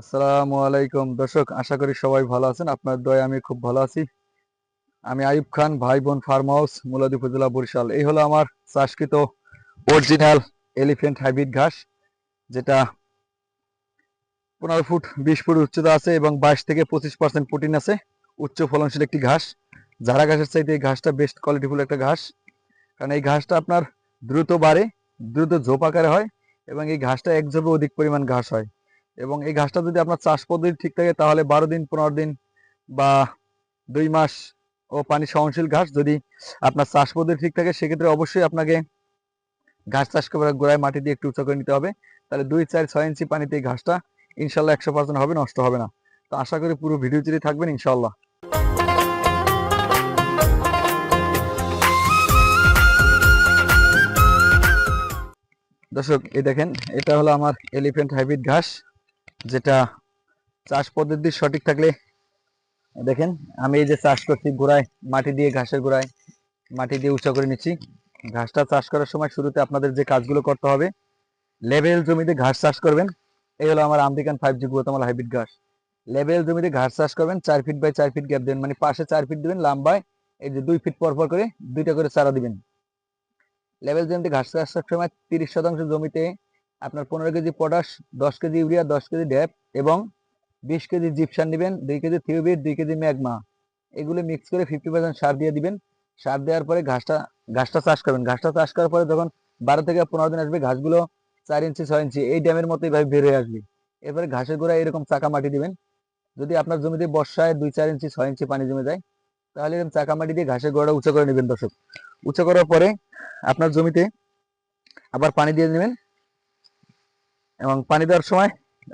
আসসালামু আলাইকুম। দর্শক, আশা করি সবাই ভালো আছেন। আপনার দয়ে আমি খুব ভালো আছি। আমি আইব খান ভাই বোন ফার্ম হাউস মুলাদি উপজেলা বরিশাল। এই হলো আমার চাষকৃত অরিজিনাল এলিফেন্ট হাইব্রিড ঘাস, যেটা পনেরো ফুট বিশ ফুট উচ্চতা আছে এবং বাইশ থেকে পঁচিশ পার্সেন্ট প্রোটিন আছে। উচ্চ ফলনশীল একটি ঘাস। ঝাড়া ঘাসের চাইতে এই ঘাসটা বেস্ট কোয়ালিটিফুল একটা ঘাস, কারণ এই ঘাসটা আপনার দ্রুত বাড়ে, দ্রুত ঝোপ আকারে হয় এবং এই ঘাসটা এক ঝোপে অধিক পরিমাণ ঘাস হয়। এবং এই ঘাসটা যদি আপনার চাষ পদ্ধতি ঠিক থাকে, তাহলে বারো দিন, পনেরো দিন বা দুই মাস ও পানি সহনশীল ঘাস যদি আপনার চাষ পদ্ধতি ঠিক থাকে, সেক্ষেত্রে অবশ্যই আপনাকে ঘাস চাষ করার গোড়ায় মাটি দিয়ে একটু উঁচা করে নিতে হবে। তাহলে দুই, চার, ছয় ইঞ্চি পানিতে এই ঘাসটা ইনশাল্লাহ একশো পার্সেন্ট হবে, নষ্ট হবে না। তো আশা করি পুরো ভিডিও জুড়ে থাকবেন, ইনশাল্লাহ। দর্শক, এই দেখেন, এটা হলো আমার এলিফ্যান্ট হাইব্রিড ঘাস। যেটা চাষ পদ্ধতি সঠিক থাকলে, দেখেন, আমি এই যে চাষ করছি গোড়ায়, মাটি দিয়ে ঘাসের গোড়ায়, মাটি দিয়ে উঁচা করে নিচ্ছি। ঘাসটা চাষ করার সময় শুরুতে আপনাদের যে কাজগুলো করতে হবে লেভেল জমিতে ঘাস চাষ করবেন। এই হলো আমার American five G Guatemala hybrid ঘাস। লেভেল জমিতে ঘাস চাষ করবেন, চার ফিট বাই চার ফিট গ্যাপ দেবেন মানে পাশে চার ফিট দিবেন, লাম্বায় এই যে দুই ফিট পর পর করে দুইটা করে চারা দিবেন। লেভেল জমিতে ঘাস চাষ করার সময় তিরিশ শতাংশ জমিতে আপনার পনেরো কেজি পটাশ দশ কেজি ইউরিয়া দশ কেজি ড্যাপ এবং বিশ কেজি জিপসান নেবেন, দুই কেজি থিওবিট দুই কেজি ম্যাগমা এগুলো মিক্স করে ফিফটি পার্সেন্ট সার দিয়ে দিবেন। সার দেওয়ার পরে ঘাসটা ঘাসটা চাষ করবেন। ঘাসটা চাষ করার পরে যখন বারো থেকে পনেরো দিন আসবে, ঘাসগুলো চার ইঞ্চি, ছয় ইঞ্চি, এই ড্যামের মতো এইভাবে বের হয়ে আসবে। এরপরে ঘাসের গোড়ায় এরকম চাকা মাটি দিবেন। যদি আপনার জমিতে বর্ষায় দুই, চার ইঞ্চি, ছয় ইঞ্চি পানি জমে যায়, তাহলে এরকম চাকা মাটি দিয়ে ঘাসের গোড়া উঁচু করে নেবেন দর্শক। উঁচু করার পরে আপনার জমিতে আবার পানি দিয়ে নেবেন। এবং পানি দেওয়ার সময়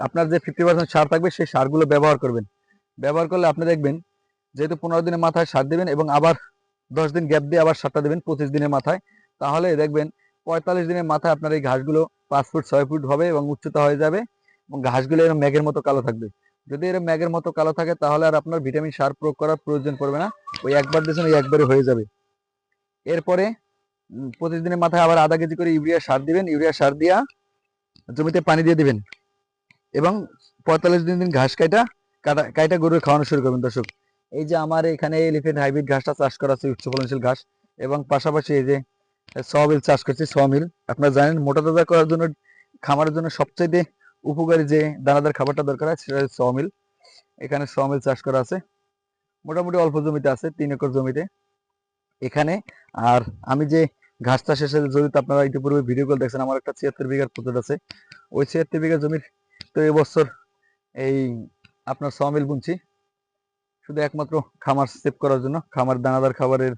আপনার যে ফিফটি পার্সেন্ট সার থাকবে, সেই সারগুলো ব্যবহার করবেন। ব্যবহার করলে আপনি দেখবেন, যেহেতু পনেরো দিনের মাথায় সার দেবেন এবং আবার দশ দিন গ্যাপ দিয়ে আবার সারটা দেবেন পঁচিশ দিনের মাথায়, তাহলে দেখবেন পঁয়তাল্লিশ দিনের মাথায় আপনার এই ঘাসগুলো পাঁচ ফুট, ছয় ফুট হবে এবং উচ্চতা হয়ে যাবে এবং ঘাসগুলো এরকম ম্যাগের মতো কালো থাকবে। যদি এরকম ম্যাগের মতো কালো থাকে, তাহলে আর আপনার ভিটামিন সার প্রয়োগ করার প্রয়োজন পড়বে না, ওই একবার দিয়েছেন, ওই একবারে হয়ে যাবে। এরপরে পঁচিশ দিনের মাথায় আবার আধা কেজি করে ইউরিয়া সার দিবেন। ইউরিয়া সার দিয়া জমিতে পানি দিয়ে দিবেন। এবং পঁয়তাল্লিশ দিন দিন ঘাস কাইটা, কাটা, কাইটা গরুর খাওয়ানো শুরু করবেন দর্শক। এই যে আমার এখানে এলিফেন্ট হাইব্রিড ঘাসটা চাষ করা আছে, উচ্চ ফলনশীল ঘাস। এবং পাশাপাশি এই যে সমিল চাষ করছি, সমিল। আপনারা জানেন, মোটা তাজা করার জন্য, খামারের জন্য সবচেয়ে উপকারী যে দানাদার খাবারটা দরকার হয় সেটা সমিল। এখানে সমিল চাষ করা আছে। মোটামুটি অল্প জমিতে আছে, তিন একর জমিতে। এখানে আর আমি যে ঘাস চাষের সাথে জড়িত আপনারা ইতিপূর্বে ভিডিও কল দেখছেন, আমার একটা ছিয়াত্তর বিঘার পুকুর আছে। ওই ছিয়াত্তর বিঘা জমির তো এবছর এই আপনার সমিল বুনছি। শুধু একমাত্র খামার সেভ করার জন্য, খামার দানাদার খাবারের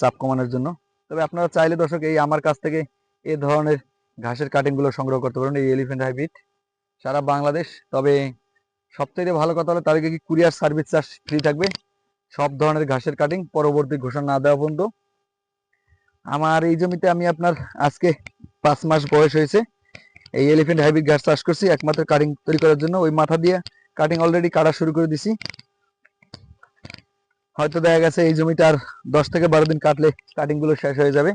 চাপ কমানোর জন্য। তবে আপনারা চাইলে দর্শক, এই আমার কাছ থেকে এ ধরনের ঘাসের কাটিংগুলো সংগ্রহ করতে পারেন, এই এলিফেন্ট হাইব্রিড সারা বাংলাদেশ, তবে সবথেকে ভালো কথা হলো তাদেরকে কি কুরিয়ার সার্ভিস চার্জ ফ্রি থাকবে? সব ধরনের ঘাসের কাটিং পরবর্তী ঘোষণা না দেওয়া পর্যন্ত। আমার এই জমিতে আমি আপনার আজকে পাঁচ মাস বয়স হয়েছে। এই এলিফেন্ট হাইব্রিড ঘাস চাষ করছি, একমাত্র কাটিং তৈরি করার জন্য। ওই মাথা দিয়ে কাটিং অলরেডি কাটা শুরু করে দিছি। হয়তো দেখা গেছে এই জমিটা আর দশ থেকে বারো দিন কাটলে কাটিংগুলো শেষ হয়ে যাবে।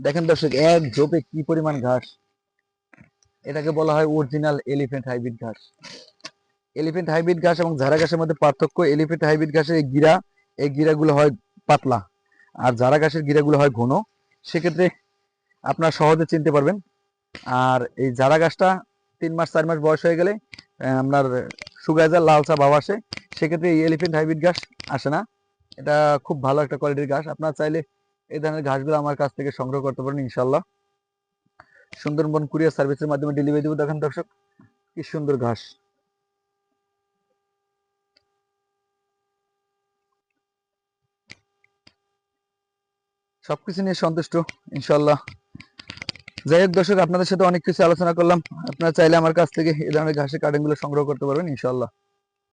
দেখেন দর্শক, এক ঝোপে কি পরিমাণ ঘাস? এটাকে বলা হয় অরিজিনাল এলিফেন্ট হাইব্রিড ঘাস। এলিফেন্ট হাইব্রিড ঘাস এবং ঝাড়া ঘাসের মধ্যে পার্থক্য এলিফেন্ট হাইব্রিড ঘাসের এই গিরা, এই গিরাগুলো হয় পাতলা। আর ঝাড়া ঘাসের গিরাগুলো হয় ঘন। সেক্ষেত্রে আপনার সহজে চিনতে পারবেন। আর এই ঝাড়া গাছটা তিন মাস, চার মাস বয়স হয়ে গেলে আপনার যায় লালচা ভাব আসে। সেক্ষেত্রে এই এলিফেন্ট হাইব্রিড ঘাস আসে না। এটা খুব ভালো একটা কোয়ালিটির ঘাস। আপনার চাইলে এই ধরনের ঘাসগুলো আমার কাছ থেকে সংগ্রহ করতে পারেন ইনশাল্লাহ সুন্দরবন কুরিয়ার সার্ভিসের মাধ্যমে ডেলিভারি দেবো। দেখেন দর্শক, কি সুন্দর ঘাস। সবকিছু নিয়ে সন্তুষ্ট ইনশাল্লাহ যাই হোক দর্শক, আপনাদের সাথে অনেক কিছু আলোচনা করলাম। আপনারা চাইলে আমার কাছ থেকে এই ধরনের ঘাসের কাটিংগুলো সংগ্রহ করতে পারবেন ইনশাল্লাহ